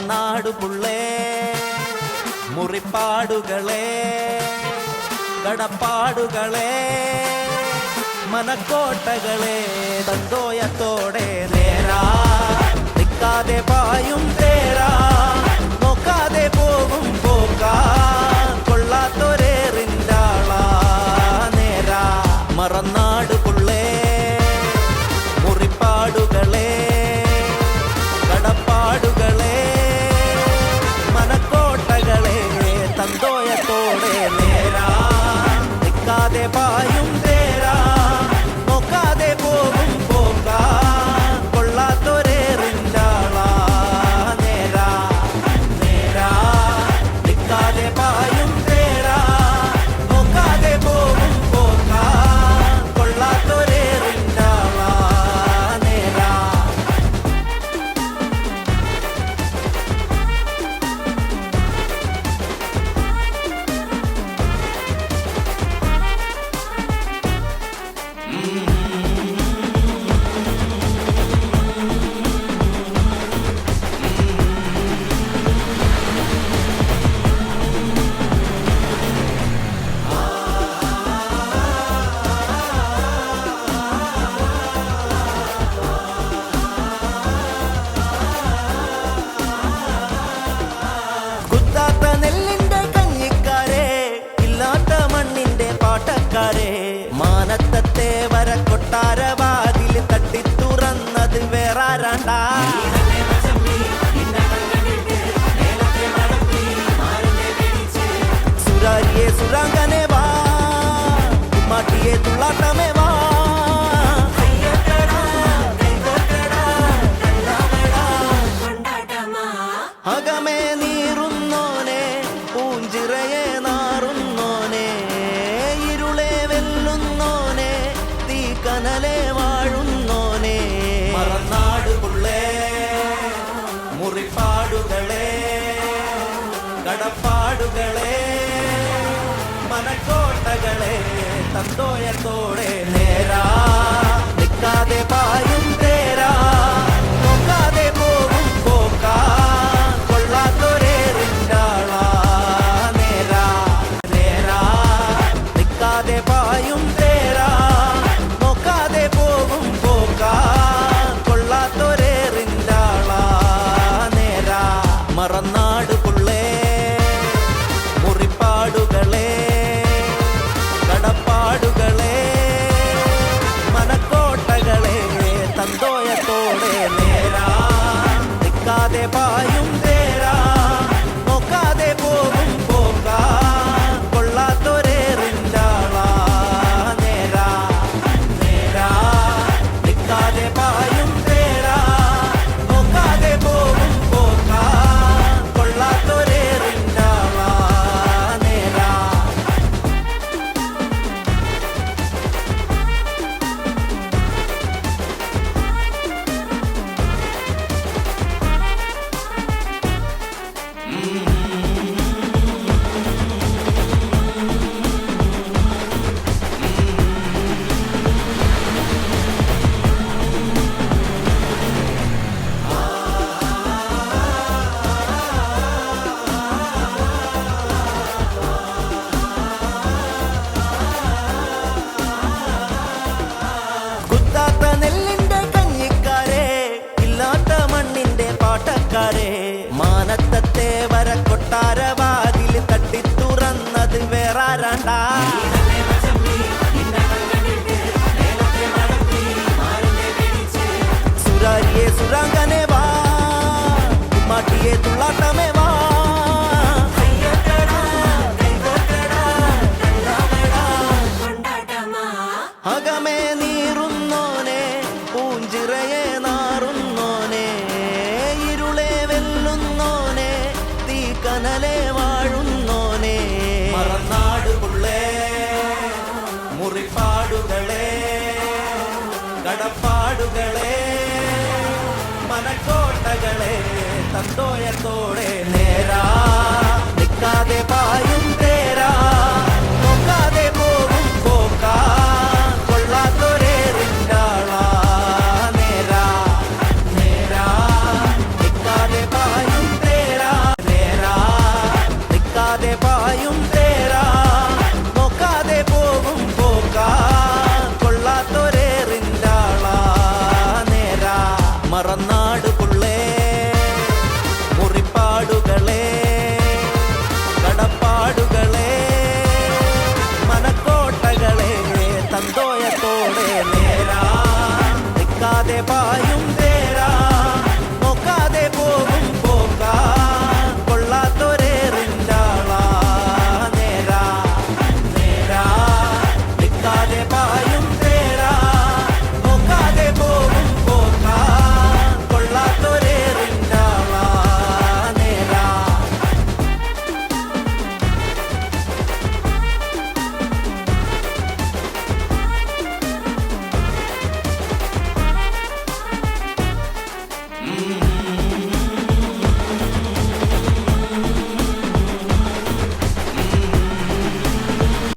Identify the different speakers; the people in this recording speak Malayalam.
Speaker 1: നാട് മലനാടുപുള്ളേ മുറിപ്പാടുകളെ കടപ്പാടുകളെ മനക്കോട്ടകളെ തന്തോയത്തോടെ করে കാടുകളെ മനക്കോട്ടകളെ തന്തോയത്തോടെ നേരാ. നിൽക്കാതെ പായും തേരാ നോക്കാതെ പോകും പോക്കാ. കൊള്ളാത്തൊരേറിന്റാളാ മറന്നാട് പാടാ സുരാരിയെ സുരാങ്കനെ വാ കുമ്മാട്ടിയെ തുള്ളാട്ടമേ വാ അകമേ നീറുന്നോനെ പൂഞ്ചിറയെ നാറുന്നോനെ ഇരുളെ വെല്ലുന്നോനെ തീ കനലേ மகளே தந்தோயத்தோட நேரா മനക്കോട്ടകളെ